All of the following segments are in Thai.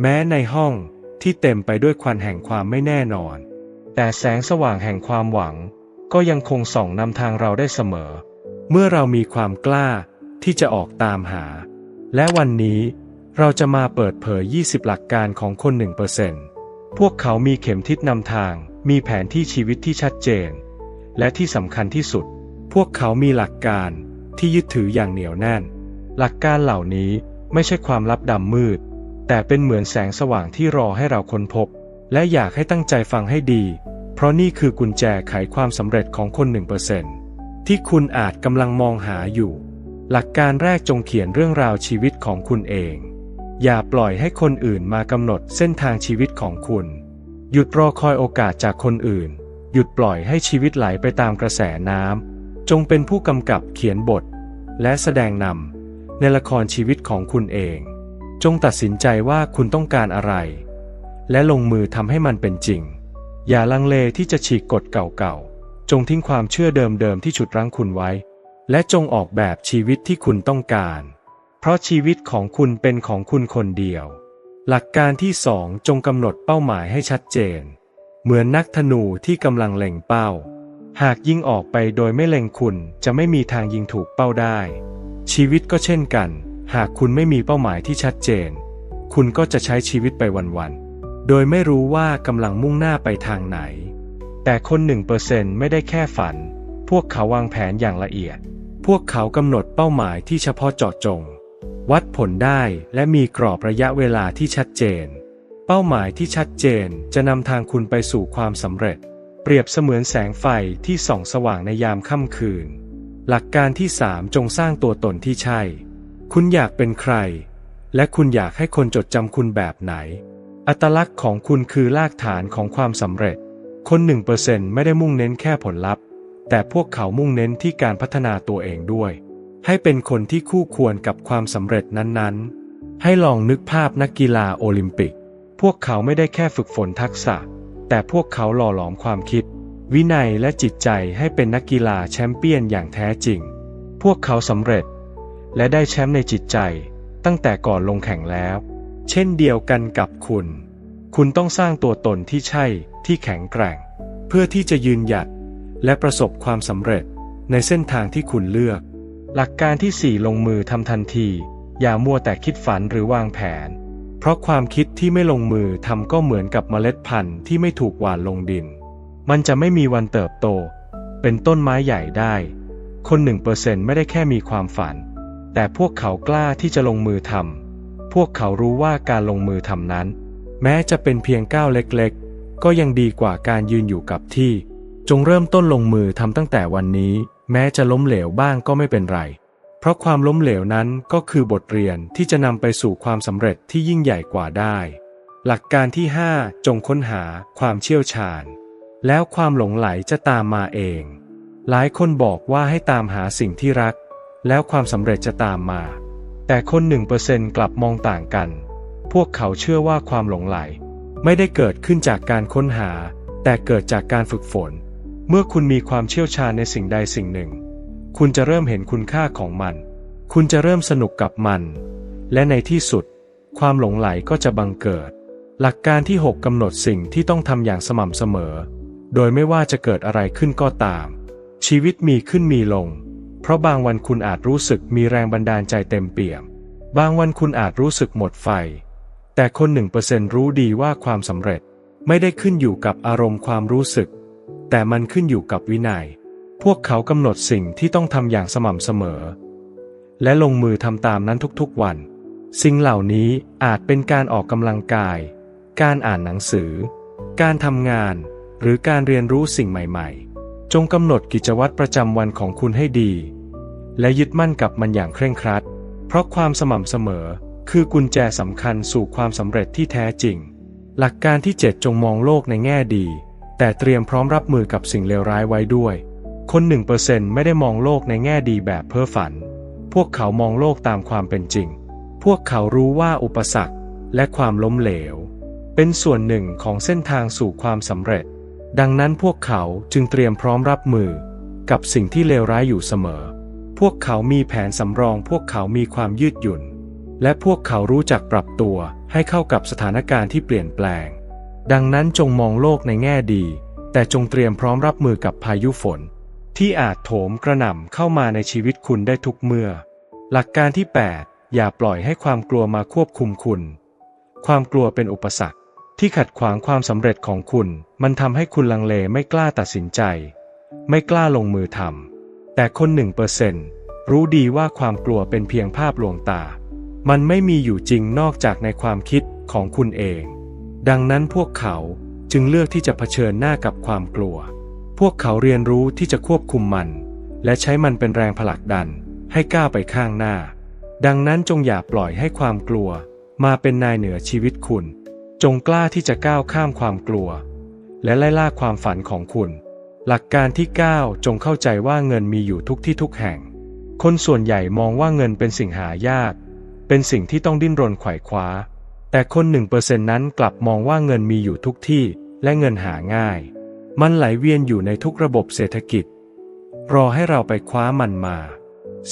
แม้ในห้องที่เต็มไปด้วยควันแห่งความไม่แน่นอน แต่แสงสว่างแห่งความหวัง ก็ยังคงส่องนำทางเราได้เสมอ เมื่อเรามีความกล้าที่จะออกตามหา และวันนี้เราจะมาเปิดเผย 20 หลักการของคน 1%พวกเขามีเข็มทิศนำทาง มีแผนที่ชีวิตที่ชัดเจน และที่สำคัญที่สุด พวกเขามีหลักการที่ยึดถืออย่างเหนียวแน่น หลักการเหล่านี้ไม่ใช่ความลับดำมืด แต่เป็นเหมือนแสงสว่างที่รอให้เราค้นพบ และอยากให้ตั้งใจฟังให้ดี เพราะนี่คือกุญแจไขความสำเร็จของคน1%ที่คุณอาจกำลังมองหาอยู่ หลักการแรกจงเขียนเรื่องราวชีวิตของคุณเอง อย่าปล่อยให้คนอื่นมากำหนดเส้นทางชีวิตของคุณ หยุดรอคอยโอกาสจากคนอื่น หยุดปล่อยให้ชีวิตไหลไปตามกระแสน้ำจงเป็นผู้กำกับเขียนบท และแสดงนำในละครชีวิตของคุณเอง จงตัดสินใจว่าคุณต้องการอะไร และลงมือทำให้มันเป็นจริง อย่าลังเลที่จะฉีกกฎเก่าๆ จงทิ้งความเชื่อเดิมๆที่ฉุดรั้งคุณไว้ และจงออกแบบชีวิตที่คุณต้องการ เพราะชีวิตของคุณเป็นของคุณคนเดียว หลักการที่สองจงกำหนดเป้าหมายให้ชัดเจน เหมือนนักธนูที่กำลังเล็งเป้า หากยิงออกไปโดยไม่เล็งคุณจะไม่มีทางยิงถูกเป้าได้ ชีวิตก็เช่นกัน หากคุณไม่มีเป้าหมายที่ชัดเจน คุณก็จะใช้ชีวิตไปวันๆ โดยไม่รู้ว่ากำลังมุ่งหน้าไปทางไหน แต่คนหนึ่งเปอร์เซนต์ไม่ได้แค่ฝัน พวกเขาวางแผนอย่างละเอียด พวกเขากำหนดเป้าหมายที่เฉพาะเจาะจง วัดผลได้และมีกรอบระยะเวลาที่ชัดเจน เป้าหมายที่ชัดเจนจะนำทางคุณไปสู่ความสำเร็จ เปรียบเสมือนแสงไฟที่ส่องสว่างในยามค่ำคืน หลักการที่สามจงสร้างตัวตนที่ใช่ คุณอยากเป็นใคร และคุณอยากให้คนจดจำคุณแบบไหน อัตลักษณ์ของคุณคือรากฐานของความสำเร็จ คนหนึ่งเปอร์เซ็นต์ไม่ได้มุ่งเน้นแค่ผลลัพธ์ แต่พวกเขามุ่งเน้นที่การพัฒนาตัวเองด้วย ให้เป็นคนที่คู่ควรกับความสำเร็จนั้นๆ ให้ลองนึกภาพนักกีฬาโอลิมปิก พวกเขาไม่ได้แค่ฝึกฝนทักษะ แต่พวกเขาหล่อหลอมความคิด วินัยและจิตใจให้เป็นนักกีฬาแชมเปี้ยนอย่างแท้จริง พวกเขาสำเร็จ และได้แชมป์ในจิตใจ ตั้งแต่ก่อนลงแข่งแล้ว เช่นเดียวกันกับคุณ คุณต้องสร้างตัวตนที่ใช่ที่แข็งแกร่ง เพื่อที่จะยืนหยัด และประสบความสำเร็จในเส้นทางที่คุณเลือก หลักการที่ 4 ลงมือทำทันที อย่ามัวแต่คิดฝันหรือวางแผน เพราะความคิดที่ไม่ลงมือทำก็เหมือนกับเมล็ดพันธุ์ที่ไม่ถูกหว่านลงดิน มันจะไม่มีวันเติบโต เป็นต้นไม้ใหญ่ได้ คนหนึ่งเปอร์เซ็นต์ไม่ได้แค่มีความฝัน แต่พวกเขากล้าที่จะลงมือทำ พวกเขารู้ว่าการลงมือทำนั้น แม้จะเป็นเพียงก้าวเล็กๆ ก็ยังดีกว่าการยืนอยู่กับที่ จงเริ่มต้นลงมือทำตั้งแต่วันนี้ แม้จะล้มเหลวบ้างก็ไม่เป็นไร เพราะความล้มเหลวนั้นก็คือบทเรียนที่จะนำไปสู่ความสำเร็จที่ยิ่งใหญ่กว่าได้ หลักการที่ 5 จงค้นหาความเชี่ยวชาญ แล้วความหลงไหลจะตามมาเอง หลายคนบอกว่าให้ตามหาสิ่งที่รัก แล้วความสำเร็จจะตามมา แต่คนหนึ่งเปอร์เซนต์กลับมองต่างกัน พวกเขาเชื่อว่าความหลงไหล ไม่ได้เกิดขึ้นจากการค้นหา แต่เกิดจากการฝึกฝน เมื่อคุณมีความเชี่ยวชาญในสิ่งใดสิ่งหนึ่ง คุณจะเริ่มเห็นคุณค่าของมัน คุณจะเริ่มสนุกกับมัน และในที่สุด ความหลงไหลก็จะบังเกิด หลักการที่ 6กำหนดสิ่งที่ต้องทำอย่างสม่ำเสมอ โดยไม่ว่าจะเกิดอะไรขึ้นก็ตาม ชีวิตมีขึ้นมีลง เพราะบางวันคุณอาจรู้สึกมีแรงบันดาลใจเต็มเปี่ยม บางวันคุณอาจรู้สึกหมดไฟ แต่คนหนึ่งเปอร์เซนรู้ดีว่าความสำเร็จไม่ได้ขึ้นอยู่กับอารมณ์ความรู้สึก แต่มันขึ้นอยู่กับวินัย พวกเขากำหนดสิ่งที่ต้องทำอย่างสม่ำเสมอ และลงมือทำตามนั้นทุกๆวัน สิ่งเหล่านี้อาจเป็นการออกกำลังกาย การอ่านหนังสือ การทำงาน หรือการเรียนรู้สิ่งใหม่ ๆ จงกำหนดกิจวัตรประจำวันของคุณให้ดี และยึดมั่นกับมันอย่างเคร่งครัด เพราะความสม่ำเสมอคือกุญแจสำคัญสู่ความสำเร็จที่แท้จริง หลักการที่ 7 จงมองโลกในแง่ดี แต่เตรียมพร้อมรับมือกับสิ่งเลวร้ายไว้ด้วย คนหนึ่งเปอร์เซ็นต์ไม่ได้มองโลกในแง่ดีแบบเพ้อฝัน พวกเขามองโลกตามความเป็นจริง พวกเขารู้ว่าอุปสรรคและความล้มเหลว เป็นส่วนหนึ่งของเส้นทางสู่ความสำเร็จ ดังนั้นพวกเขาจึงเตรียมพร้อมรับมือ กับสิ่งที่เลวร้ายอยู่เสมอ พวกเขามีแผนสำรอง พวกเขามีความยืดหยุ่น และพวกเขารู้จักปรับตัวให้เข้ากับสถานการณ์ที่เปลี่ยนแปลง ดังนั้นจงมองโลกในแง่ดี แต่จงเตรียมพร้อมรับมือกับพายุฝน ที่อาจโถมกระหน่ำเข้ามาในชีวิตคุณได้ทุกเมื่อ หลักการที่ 8 อย่าปล่อยให้ความกลัวมาควบคุมคุณ ความกลัวเป็นอุปสรรค ที่ขัดขวางความสำเร็จของคุณ มันทำให้คุณลังเลไม่กล้าตัดสินใจ ไม่กล้าลงมือทำแต่คนหนึ่งเปอร์เซนรู้ดีว่าความกลัวเป็นเพียงภาพลวงตา มันไม่มีอยู่จริงนอกจากในความคิดของคุณเอง ดังนั้นพวกเขาจึงเลือกที่จะเผชิญหน้ากับความกลัว พวกเขาเรียนรู้ที่จะควบคุมมัน และใช้มันเป็นแรงผลักดันให้ก้าวไปข้างหน้า ดังนั้นจงอย่าปล่อยให้ความกลัว มาเป็นนายเหนือชีวิตคุณ จงกล้าที่จะก้าวข้ามความกลัว และไล่ล่าความฝันของคุณ หลักการที่ 9 จงเข้าใจว่าเงินมีอยู่ทุกที่ทุกแห่ง คนส่วนใหญ่มองว่าเงินเป็นสิ่งหายาก เป็นสิ่งที่ต้องดิ้นรนไขว่คว้า แต่คนหนึ่งเปอร์เซ็นนั้นกลับมองว่าเงินมีอยู่ทุกที่และเงินหาง่าย มันไหลเวียนอยู่ในทุกระบบเศรษฐกิจ รอให้เราไปคว้ามันมา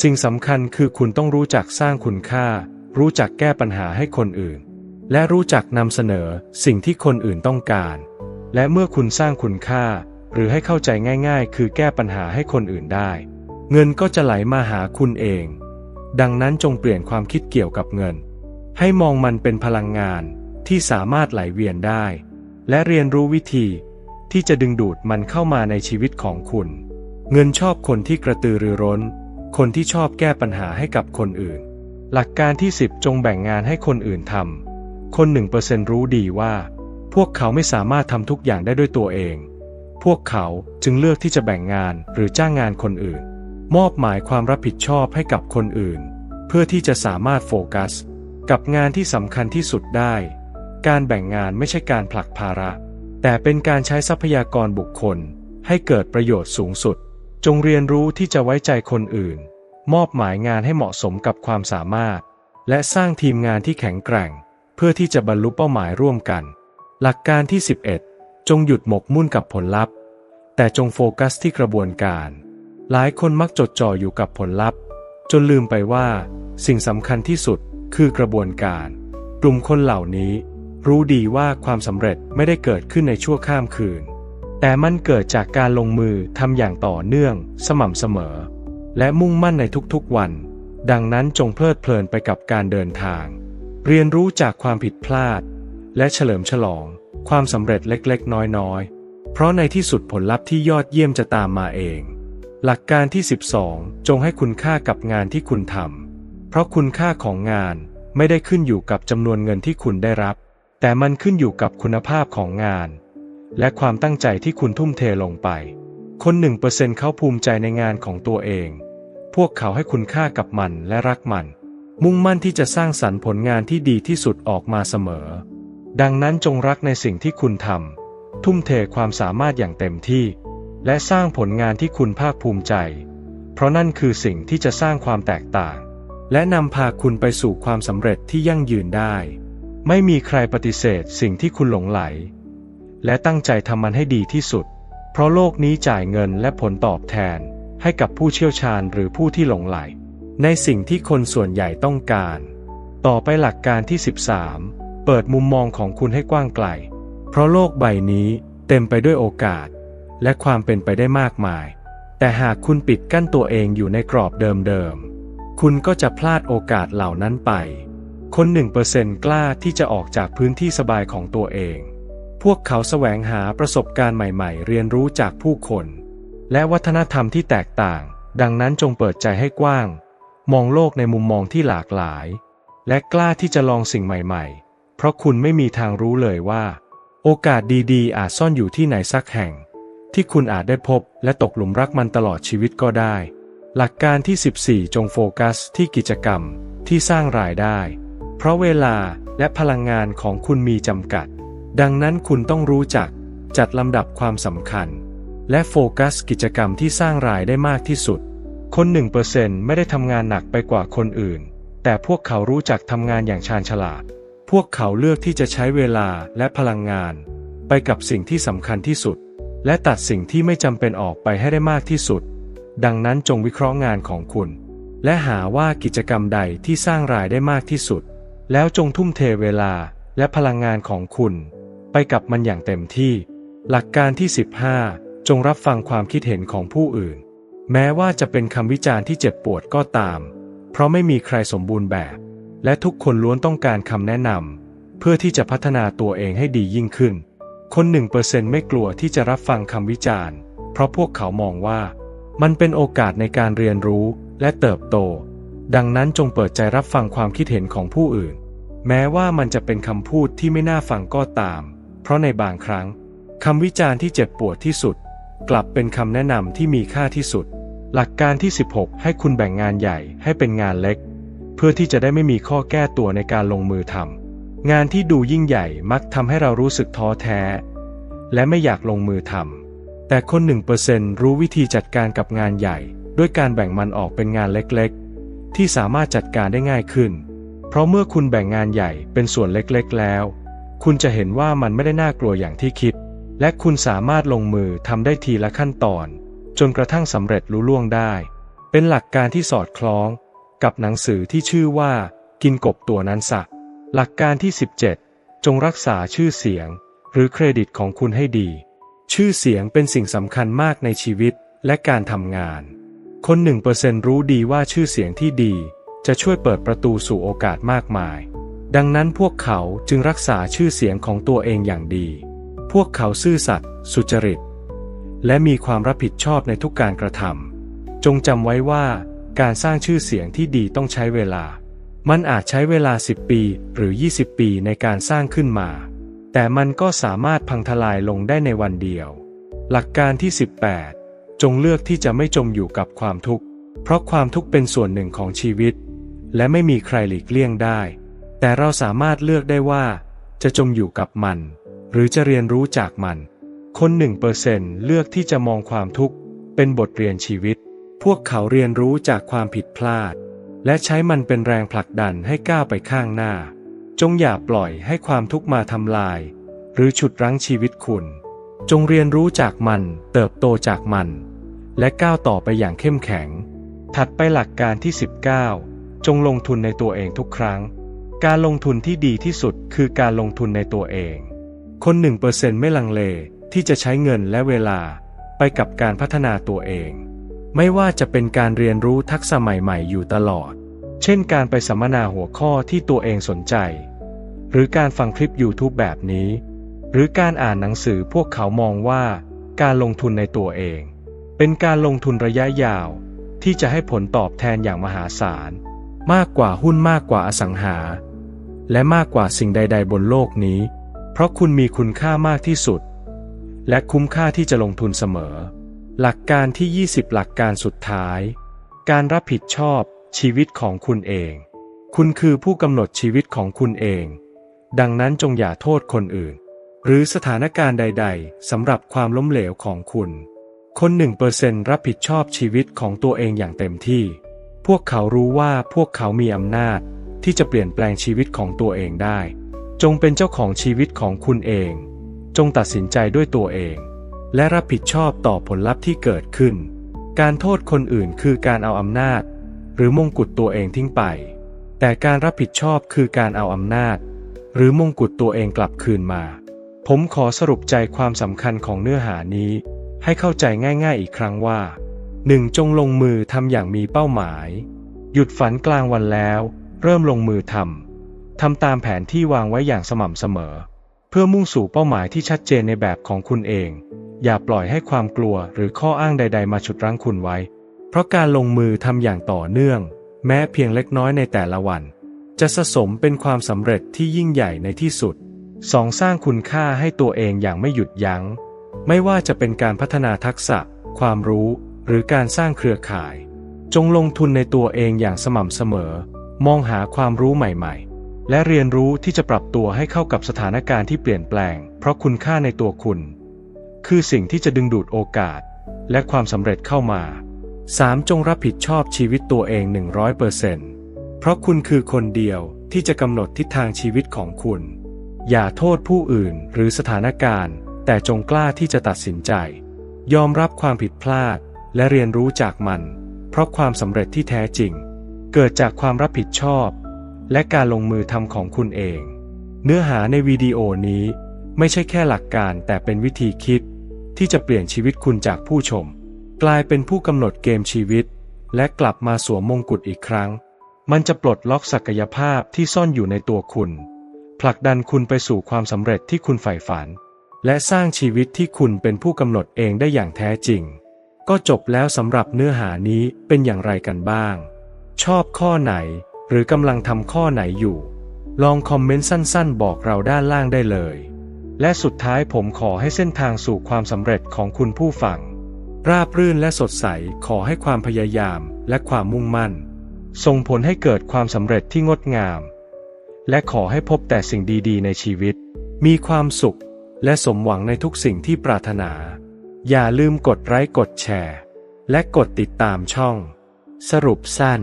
สิ่งสำคัญคือคุณต้องรู้จักสร้างคุณค่า รู้จักแก้ปัญหาให้คนอื่น และรู้จักนำเสนอสิ่งที่คนอื่นต้องการ และเมื่อคุณสร้างคุณค่า หรือให้เข้าใจง่ายๆ คือแก้ปัญหาให้คนอื่นได้ เงินก็จะไหลมาหาคุณเอง ดังนั้นจงเปลี่ยนความคิดเกี่ยวกับเงิน ให้มองมันเป็นพลังงานที่สามารถไหลเวียนได้ และเรียนรู้วิธี ที่จะดึงดูดมันเข้ามาในชีวิตของคุณ เงินชอบคนที่กระตือรือร้น คนที่ชอบแก้ปัญหาให้กับคนอื่น หลักการที่ 10 จงแบ่งงานให้คนอื่นทำ คนหนึ่งเปอร์เซนรู้ดีว่า พวกเขาไม่สามารถทำทุกอย่างได้ด้วยตัวเอง พวกเขาจึงเลือกที่จะแบ่งงานหรือจ้างงานคนอื่น มอบหมายความรับผิดชอบให้กับคนอื่น เพื่อที่จะสามารถโฟกัส กับงานที่สำคัญที่สุดได้ การแบ่งงานไม่ใช่การผลักภาระ แต่เป็นการใช้ทรัพยากรบุคคล ให้เกิดประโยชน์สูงสุด จงเรียนรู้ที่จะไว้ใจคนอื่น มอบหมายงานให้เหมาะสมกับความสามารถ และสร้างทีมงานที่แข็งแกร่ง พื่อที่จะบรรลุเป้าหมายร่วมกัน หลักการที่ 11 จงหยุดหมกมุ่นกับผลลัพธ์ แต่จงโฟกัสที่กระบวนการ หลายคนมักจดจ่ออยู่กับผลลัพธ์ จนลืมไปว่า สิ่งสำคัญที่สุดคือกระบวนการ กลุ่มคนเหล่านี้ รู้ดีว่าความสำเร็จไม่ได้เกิดขึ้นในชั่วข้ามคืน แต่มันเกิดจากการลงมือทำอย่างต่อเนื่อง สม่ำเสมอ และมุ่งมั่นในทุกๆวัน ดังนั้นจงเพลิดเพลินไปกับการเดินทาง เรียนรู้จากความผิดพลาด และเฉลิมฉลอง ความสำเร็จเล็กๆ น้อยๆ เพราะในที่สุดผลลัพธ์ที่ยอดเยี่ยมจะตามมาเอง หลักการที่ 12 จงให้คุณค่ากับงานที่คุณทำเพราะคุณค่าของงานไม่ได้ขึ้นอยู่กับจำนวนเงินที่คุณได้รับ แต่มันขึ้นอยู่กับคุณภาพของงาน และความตั้งใจที่คุณทุ่มเทลงไป คนหนึ่งเปอร์เซ็นต์เขาภูมิใจในงานของตัวเอง พวกเขาให้คุณค่ากับมันและรักมัน มุ่งมั่นที่จะสร้างสรรค์ผลงานที่ดีที่สุดออกมาเสมอ ดังนั้นจงรักในสิ่งที่คุณทำทุ่มเทความสามารถอย่างเต็มที่ และสร้างผลงานที่คุณภาคภูมิใจ เพราะนั่นคือสิ่งที่จะสร้างความแตกต่าง และนำพาคุณไปสู่ความสำเร็จที่ยั่งยืนได้ ไม่มีใครปฏิเสธสิ่งที่คุณหลงไหล และตั้งใจทำมันให้ดีที่สุด เพราะโลกนี้จ่ายเงินและผลตอบแทนให้กับผู้เชี่ยวชาญหรือผู้ที่หลงไหล ในสิ่งที่คนส่วนใหญ่ต้องการ ต่อไปหลักการที่ 13 เปิดมุมมองของคุณให้กว้างไกล เพราะโลกใบนี้เต็มไปด้วยโอกาส และความเป็นไปได้มากมาย แต่หากคุณปิดกั้นตัวเองอยู่ในกรอบเดิมๆ คุณก็จะพลาดโอกาสเหล่านั้นไป คนหนึ่งเปอร์เซนต์กล้าที่จะออกจากพื้นที่สบายของตัวเอง พวกเขาแสวงหาประสบการณ์ใหม่ๆ เรียนรู้จากผู้คน และวัฒนธรรมที่แตกต่าง ดังนั้นจงเปิดใจให้กว้าง มองโลกในมุมมองที่หลากหลาย และกล้าที่จะลองสิ่งใหม่ๆ เพราะคุณไม่มีทางรู้เลยว่า โอกาสดีๆ อาจซ่อนอยู่ที่ไหนสักแห่ง ที่คุณอาจได้พบและตกหลุมรักมันตลอดชีวิตก็ได้ หลักการที่ 14 จงโฟกัสที่กิจกรรมที่สร้างรายได้ เพราะเวลาและพลังงานของคุณมีจำกัด ดังนั้นคุณต้องรู้จักจัดลำดับความสำคัญ และโฟกัสกิจกรรมที่สร้างรายได้มากที่สุด คนหนึ่งเปอร์เซนต์ไม่ได้ทำงานหนักไปกว่าคนอื่น แต่พวกเขารู้จักทำงานอย่างชาญฉลาด พวกเขาเลือกที่จะใช้เวลาและพลังงาน ไปกับสิ่งที่สำคัญที่สุด และตัดสิ่งที่ไม่จำเป็นออกไปให้ได้มากที่สุด ดังนั้นจงวิเคราะห์งานของคุณ และหาว่ากิจกรรมใดที่สร้างรายได้มากที่สุด แล้วจงทุ่มเทเวลาและพลังงานของคุณ ไปกับมันอย่างเต็มที่ หลักการที่ 15 จงรับฟังความคิดเห็นของผู้อื่น แม้ว่าจะเป็นคำวิจารณ์ที่เจ็บปวดก็ตาม เพราะไม่มีใครสมบูรณ์แบบ และทุกคนล้วนต้องการคำแนะนำเพื่อที่จะพัฒนาตัวเองให้ดียิ่งขึ้น คนหนึ่งเปอร์เซ็นต์ไม่กลัวที่จะรับฟังคำวิจารณ์ เพราะพวกเขามองว่า มันเป็นโอกาสในการเรียนรู้และเติบโต ดังนั้นจงเปิดใจรับฟังความคิดเห็นของผู้อื่น แม้ว่ามันจะเป็นคำพูดที่ไม่น่าฟังก็ตาม เพราะในบางครั้งคำวิจารณ์ที่เจ็บปวดที่สุด กลับเป็นคำแนะนำที่มีค่าที่สุด หลักการที่ 16 ให้คุณแบ่งงานใหญ่ให้เป็นงานเล็ก เพื่อที่จะได้ไม่มีข้อแก้ตัวในการลงมือทำงานที่ดูยิ่งใหญ่มักทำให้เรารู้สึกท้อแท้ และไม่อยากลงมือทำแต่คน 1%รู้วิธีจัดการกับงานใหญ่ ด้วยการแบ่งมันออกเป็นงานเล็กๆ ที่สามารถจัดการได้ง่ายขึ้น เพราะเมื่อคุณแบ่งงานใหญ่เป็นส่วนเล็กๆแล้ว คุณจะเห็นว่ามันไม่ได้น่ากลัวอย่างที่คิด และคุณสามารถลงมือทำได้ทีละขั้นตอน จนกระทั่งสำเร็จรู้ล่วงได้ เป็นหลักการที่สอดคล้อง กับหนังสือที่ชื่อว่า กินกบตัวนั้นสักหลักการที่ 17 จงรักษาชื่อเสียง หรือเครดิตของคุณให้ดี ชื่อเสียงเป็นสิ่งสำคัญมากในชีวิตและการทำงาน คนหนึ่งเปอร์เซนรู้ดีว่าชื่อเสียงที่ดี จะช่วยเปิดประตูสู่โอกาสมากมาย ดังนั้นพวกเขาจึงรักษาชื่อเสียงของตัวเองอย่างดี พวกเขาซื่อสัตย์สุจริต และมีความรับผิดชอบในทุกการกระทำจงจำไว้ว่าการสร้างชื่อเสียงที่ดีต้องใช้เวลา มันอาจใช้เวลา 10 ปีหรือ 20 ปีในการสร้างขึ้นมา แต่มันก็สามารถพังทลายลงได้ในวันเดียว หลักการที่ 18 จงเลือกที่จะไม่จมอยู่กับความทุกข์ เพราะความทุกข์เป็นส่วนหนึ่งของชีวิต และไม่มีใครหลีกเลี่ยงได้ แต่เราสามารถเลือกได้ว่า จะจมอยู่กับมัน หรือจะเรียนรู้จากมัน คนหนึ่งเปอร์เซนเลือกที่จะมองความทุกข์ เป็นบทเรียนชีวิต พวกเขาเรียนรู้จากความผิดพลาด และใช้มันเป็นแรงผลักดันให้ก้าวไปข้างหน้า จงอย่าปล่อยให้ความทุกข์มาทำลาย หรือฉุดรั้งชีวิตคุณ จงเรียนรู้จากมัน เติบโตจากมัน และก้าวต่อไปอย่างเข้มแข็ง ถัดไปหลักการที่ 19 จงลงทุนในตัวเองทุกครั้งการลงทุนที่ดีที่สุดคือการลงทุนในตัวเอง คนหนึ่งเปอร์เซ็นต์ไม่ลังเลที่จะใช้เงินและเวลาไปกับการพัฒนาตัวเอง ไม่ว่าจะเป็นการเรียนรู้ทักษะใหม่ ๆ อยู่ตลอด เช่นการไปสัมมนาหัวข้อที่ตัวเองสนใจ หรือการฟังคลิป YouTube แบบนี้ หรือการอ่านหนังสือพวกเขามองว่าการลงทุนในตัวเอง เป็นการลงทุนระยะยาว ที่จะให้ผลตอบแทนอย่างมหาศาล มากกว่าหุ้นมากกว่าอสังหา และมากกว่าสิ่งใด ๆ บนโลกนี้ เพราะคุณมีคุณค่ามากที่สุด และคุ้มค่าที่จะลงทุนเสมอ หลักการที่ 20 หลักการสุดท้าย การรับผิดชอบชีวิตของคุณเอง คุณคือผู้กำหนดชีวิตของคุณเอง ดังนั้นจงอย่าโทษคนอื่น หรือสถานการณ์ใด ๆสำหรับความล้มเหลวของคุณ คนหนึ่งเปอร์เซ็นรับผิดชอบชีวิตของตัวเองอย่างเต็มที่ พวกเขารู้ว่าพวกเขามีอำนาจที่จะเปลี่ยนแปลงชีวิตของตัวเองได้ จงเป็นเจ้าของชีวิตของคุณเอง จงตัดสินใจด้วยตัวเอง และรับผิดชอบต่อผลลัพธ์ที่เกิดขึ้น การโทษคนอื่นคือการเอาอำนาจ หรือมงกุฎตัวเองทิ้งไป แต่การรับผิดชอบคือการเอาอำนาจ หรือมงกุฎตัวเองกลับคืนมา ผมขอสรุปใจความสำคัญของเนื้อหานี้ ให้เข้าใจง่าย ๆ อีกครั้งว่า 1. จงลงมือทำอย่างมีเป้าหมาย หยุดฝันกลางวันแล้ว เริ่มลงมือทำ ทำตามแผนที่วางไว้อย่างสม่ำเสมอ เพื่อมุ่งสู่เป้าหมายที่ชัดเจนในแบบของคุณเอง อย่าปล่อยให้ความกลัวหรือข้ออ้างใด ๆ มาฉุดรั้งคุณไว้ เพราะการลงมือทำอย่างต่อเนื่อง แม้เพียงเล็กน้อยในแต่ละวัน จะสะสมเป็นความสำเร็จที่ยิ่งใหญ่ในที่สุด 2. สร้างคุณค่าให้ตัวเองอย่างไม่หยุดยัง้ง ไม่ว่าจะเป็นการพัฒนาทักษะ ความรู้ หรือการสร้างเครือข่าย จงลงทุนในตัวเองอย่างสม่ำเสมอ มองหาความรู้ใหม่ ๆ และเรียนรู้ที่จะปรับตัวให้เข้ากับสถานการณ์ที่เปลี่ยนแปลง เพราะคุณค่าในตัวคุณ คือสิ่งที่จะดึงดูดโอกาส และความสำเร็จเข้ามา 3. จงรับผิดชอบชีวิตตัวเอง 100%เพราะคุณคือคนเดียวที่จะกำหนดทิศทางชีวิตของคุณ อย่าโทษผู้อื่นหรือสถานการณ์ แต่จงกล้าที่จะตัดสินใจ ยอมรับความผิดพลาด และเรียนรู้จากมัน เพราะความสำเร็จที่แท้จริง เกิดจากความรับผิดชอบ และการลงมือทำของคุณเอง เนื้อหาในวิดีโอนี้ไม่ใช่แค่หลักการแต่เป็นวิธีคิด ที่จะเปลี่ยนชีวิตคุณจากผู้ชม กลายเป็นผู้กำหนดเกมชีวิต และกลับมาสวมมงกุฎอีกครั้ง มันจะปลดล็อกศักยภาพที่ซ่อนอยู่ในตัวคุณ ผลักดันคุณไปสู่ความสำเร็จที่คุณใฝ่ฝัน และสร้างชีวิตที่คุณเป็นผู้กำหนดเองได้อย่างแท้จริง ก็จบแล้วสำหรับเนื้อหานี้เป็นอย่างไรกันบ้าง ชอบข้อไหน หรือกำลังทำข้อไหนอยู่ ลองคอมเมนต์สั้นๆ บอกเราด้านล่างได้เลย และสุดท้ายผมขอให้เส้นทางสู่ความสำเร็จของคุณผู้ฟัง ราบรื่นและสดใสขอให้ความพยายามและความมุ่งมั่น ส่งผลให้เกิดความสำเร็จที่งดงาม และขอให้พบแต่สิ่งดีๆ ในชีวิต มีความสุข และสมหวังในทุกสิ่งที่ปรารถนา อย่าลืมกดไลค์กดแชร์ และกดติดตามช่อง สรุปสั้น